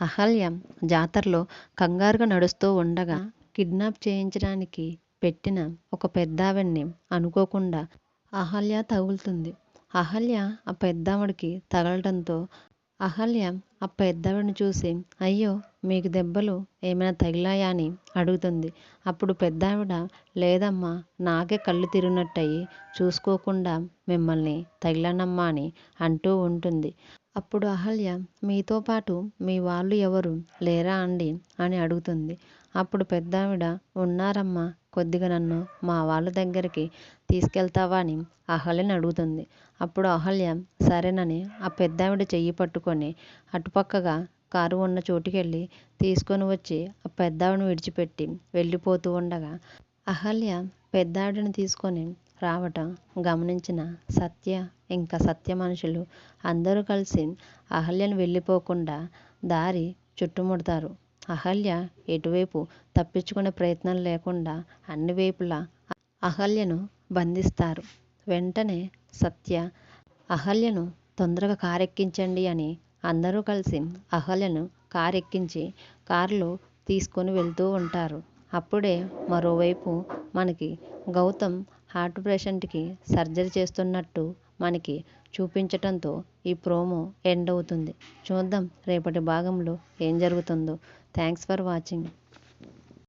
అహల్య జాతరలో కంగారుగా నడుస్తూ ఉండగా కిడ్నాప్ చేయించడానికి పెట్టిన ఒక పెద్దావిడ్ని అనుకోకుండా అహల్య తగులుతుంది. అహల్య ఆ పెద్దావిడికి తగలడంతో అహల్య ఆ పెద్దావిడిని చూసి అయ్యో మీకు దెబ్బలు ఏమైనా తగిలాయా? అని అడుగుతుంది. అప్పుడు పెద్దావిడ లేదమ్మా నాకే కళ్ళు తిరిగినట్టయి చూసుకోకుండా మిమ్మల్ని తగిలానమ్మా అని అంటూ ఉంటుంది. అప్పుడు అహల్య మీతో పాటు మీ వాళ్ళు ఎవరు లేరా అండి? అని అడుగుతుంది. అప్పుడు పెద్దావిడ ఉన్నారమ్మా కొద్దిగా నన్ను మా వాళ్ళ దగ్గరికి తీసుకెళ్తావా? అని అహల్యని అడుగుతుంది. అప్పుడు అహల్య సరేనని ఆ పెద్దావిడ చెయ్యి పట్టుకొని అటుపక్కగా కారు ఉన్న చోటుకెళ్ళి తీసుకొని వచ్చి ఆ పెద్దావిడని విడిచిపెట్టి వెళ్ళిపోతూ ఉండగా అహల్య పెద్దావిడని తీసుకొని రావటం గమనించిన సత్య ఇంకా సత్య మనుషులు అందరూ కలిసి అహల్యను వెళ్ళిపోకుండా దారి చుట్టుముడతారు. అహల్య ఎటువైపు తప్పించుకునే ప్రయత్నం లేకుండా అన్ని వైపులా అహల్యను బంధిస్తారు. వెంటనే సత్య అహల్యను తొందరగా కారెక్కించండి అని అందరూ కలిసి అహల్యను కారెక్కించి కారులో తీసుకొని వెళ్తూ ఉంటారు. అప్పుడే మరోవైపు మనకి గౌతమ్ హార్ట్ పేషెంట్కి సర్జరీ చేస్తున్నట్టు మనకి చూపించటంతో ఈ ప్రోమో ఎండ్ అవుతుంది. చూద్దాం రేపటి భాగంలో ఏం జరుగుతుందో. Thanks for watching.